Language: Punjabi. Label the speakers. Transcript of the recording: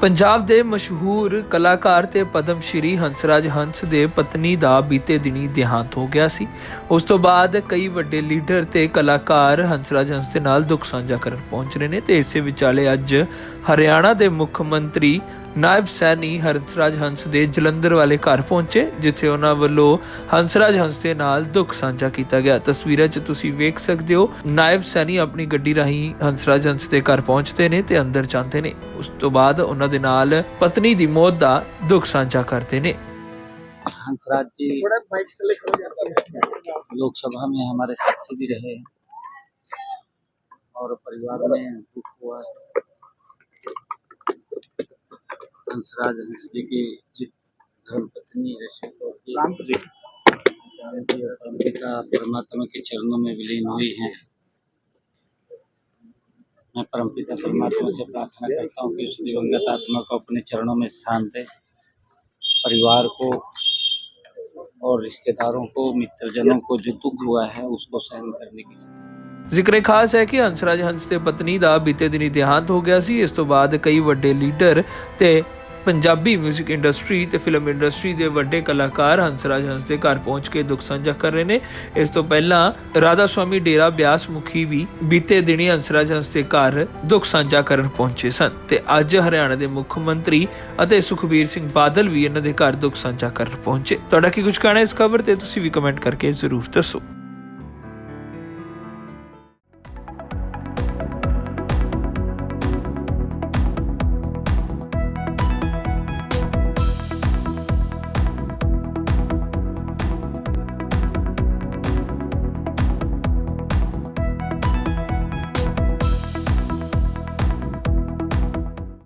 Speaker 1: ਪੰਜਾਬ ਦੇ ਮਸ਼ਹੂਰ ਕਲਾਕਾਰ ਤੇ ਪਦਮ ਸ਼੍ਰੀ ਹੰਸਰਾਜ ਹੰਸ ਦੇ ਪਤਨੀ ਦਾ ਬੀਤੇ ਦਿਨੀ ਦੇਹਾਂਤ ਹੋ ਗਿਆ ਸੀ। ਉਸ ਤੋਂ ਬਾਅਦ ਕਈ ਵੱਡੇ ਲੀਡਰ ਤੇ ਕਲਾਕਾਰ ਹੰਸਰਾਜ ਹੰਸ ਦੇ ਨਾਲ ਦੁੱਖ ਸਾਂਝਾ ਕਰਨ ਪਹੁੰਚ ਰਹੇ ਨੇ ਤੇ ਇਸੇ ਵਿਚਾਲੇ ਅੱਜ ਹਰਿਆਣਾ ਦੇ ਮੁੱਖ ਮੰਤਰੀ ਨਾਇਬ ਸੈਣੀ ਹੰਸਰਾਜ ਹੰਸ ਦੇ ਜਲੰਧਰ ਵਾਲੇ ਘਰ ਪਹੁੰਚੇ ਜਿੱਥੇ ਉਹਨਾਂ ਵੱਲੋਂ ਹੰਸਰਾਜ ਹੰਸ ਦੇ ਨਾਲ ਦੁੱਖ ਸਾਂਝਾ ਕੀਤਾ ਗਿਆ ਤਸਵੀਰਾਂ 'ਚ ਤੁਸੀਂ ਵੇਖ ਸਕਦੇ ਹੋ ਨਾਇਬ ਸੈਣੀ ਆਪਣੀ ਗੱਡੀ ਰਾਹੀਂ ਹੰਸਰਾਜ ਹੰਸ ਦੇ ਘਰ ਪਹੁੰਚਦੇ ਨੇ ਤੇ ਅੰਦਰ ਜਾਂਦੇ ਨੇ ਉਸ ਤੋਂ ਬਾਅਦ ਉਹਨਾਂ ਦੇ ਨਾਲ ਪਤਨੀ ਦੀ ਮੌਤ ਦਾ ਦੁੱਖ ਸਾਂਝਾ ਕਰਦੇ ਨੇ
Speaker 2: हंसराज जी लोकसभा में हमारे साथी भी रहे हैं और परिवार में दुख हुआ हंसराज हंस जी की जित धर्मपत्नी ऋषि कौर जी जानकी और परमपिता परमात्मा के चरणों में विलीन हुई हैं मैं परमपिता परमात्मा से प्रार्थना करता हूँ कि उस दिवंगत आत्मा को अपने चरणों में स्थान दे परिवार को और रिश्तेदारों को मित्रजनों को जो दुख हुआ है उसको सहन करने की
Speaker 1: ਜ਼ਿਕਰੇ ਖਾਸ ਹੈ ਕਿ ਹੰਸਰਾਜ ਹੰਸ ਦੇ ਪਤਨੀ ਦਾ ਬੀਤੇ ਦਿਨੀ ਦੇਹਾਂਤ ਹੋ ਗਿਆ ਸੀ ਇਸ ਤੋਂ ਬਾਅਦ ਕਈ ਵੱਡੇ ਲੀਡਰ ਤੇ ਪੰਜਾਬੀ 뮤직 ਇੰਡਸਟਰੀ ਤੇ ਫਿਲਮ ਇੰਡਸਟਰੀ ਦੇ ਵੱਡੇ ਕਲਾਕਾਰ ਹੰਸਰਾਜ ਹੰਸ ਦੇ ਘਰ ਪਹੁੰਚ ਕੇ ਦੁੱਖ ਸਾਂਝਾ ਕਰ ਰਹੇ ਨੇ। ਇਸ ਤੋਂ ਪਹਿਲਾਂ ਰਾਧਾ ਸਵਾਮੀ ਡੇਰਾ ਬਿਆਸ ਮੁਖੀ ਵੀ ਬੀਤੇ ਦਿਨੀ ਹੰਸਰਾਜ ਹੰਸ ਦੇ ਘਰ ਦੁੱਖ ਸਾਂਝਾ ਕਰਨ ਪਹੁੰਚੇ ਸਨ ਤੇ ਅੱਜ ਹਰਿਆਣਾ ਦੇ ਮੁੱਖ ਮੰਤਰੀ ਅਤੇ ਸੁਖਬੀਰ ਸਿੰਘ ਬਾਦਲ ਵੀ ਇਹਨਾਂ ਦੇ ਘਰ ਦੁੱਖ ਸਾਂਝਾ ਕਰਨ ਪਹੁੰਚੇ। ਤੁਹਾਡਾ ਕੀ ਕੁਝ ਕਹਿਣਾ ਇਸ ਖਬਰ ਤੇ ਤੁਸੀਂ ਵੀ ਕਮੈਂਟ ਕਰਕੇ ਜ਼ਰੂਰ ਦੱਸੋ।